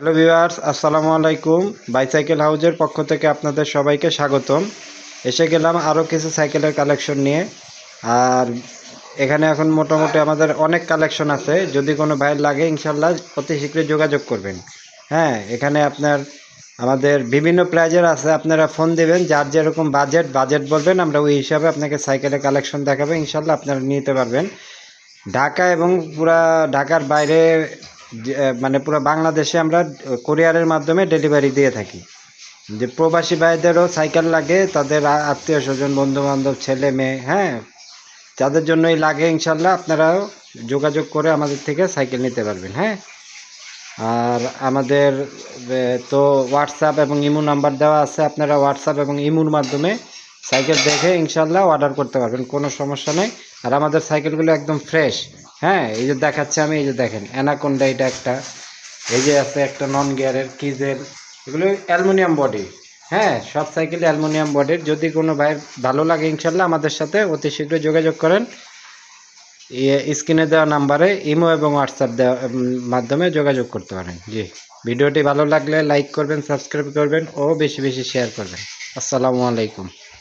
Hello viewers, আসসালামু আলাইকুম। Bicycle হাউজের পক্ষ থেকে আপনাদের সবাইকে স্বাগতম। এসে গেলাম আরও কিছু সাইকেলের কালেকশন নিয়ে। আর এখানে এখন মোটামুটি আমাদের অনেক কালেকশন আছে। যদি কোনো ভাইয়ের লাগে ইনশাল্লাহ অতি শীঘ্রই যোগাযোগ করবেন। হ্যাঁ এখানে আপনার আমাদের বিভিন্ন প্রাইজের আছে। আপনারা ফোন দেবেন, যার যেরকম বাজেট বাজেট বলবেন, আমরা ওই হিসাবে আপনাকে সাইকেলের কালেকশন দেখাবো। ইনশাল্লাহ আপনারা নিতে পারবেন। ঢাকা এবং পুরা ঢাকার বাইরে মানে পুরো বাংলাদেশে আমরা কোরিয়ারের মাধ্যমে ডেলিভারি দিয়ে থাকি। যে প্রবাসী ভাইদেরও সাইকেল লাগে, তাদের আত্মীয় স্বজন বন্ধু বান্ধব ছেলে, মেয়ে হ্যাঁ? যাদের জন্যই লাগে ইনশাল্লাহ, আপনারাও যোগাযোগ করে আমাদের থেকে সাইকেল নিতে পারবেন হ্যাঁ? আর আমাদের তো হোয়াটসঅ্যাপ এবং ইমো নাম্বার দেওয়া আছে, আপনারা হোয়াটসঅ্যাপ এবং ইমোর মাধ্যমে সাইকেল দেখে ইনশাল্লাহ অর্ডার করতে পারবেন, কোনো সমস্যা নেই। আর আমাদের সাইকেলগুলো একদম ফ্রেশ হ্যাঁ এই যে দেখাচ্ছে আমি, এই যে দেখেন অ্যানাকোন্ডা এটা একটা। এই যে আছে একটা নন গিয়ারের কিজেল এগুলো অ্যালুমিনিয়াম বডি। হ্যাঁ সব সাইকেল অ্যালুমিনিয়াম বডির। যদি কোনো ভাই ভালো লাগে ইনশাল্লাহ আমাদের সাথে, অতি শীঘ্রই যোগাযোগ করেন। স্ক্রিনে দেওয়া নাম্বারে ইমো এবং হোয়াটসঅ্যাপ দেওয়া মাধ্যমে যোগাযোগ করতে পারেন। জি। ভিডিওটি ভালো লাগলে লাইক করবেন, সাবস্ক্রাইব করবেন ও বেশি বেশি শেয়ার করবেন। আসসালামু আলাইকুম।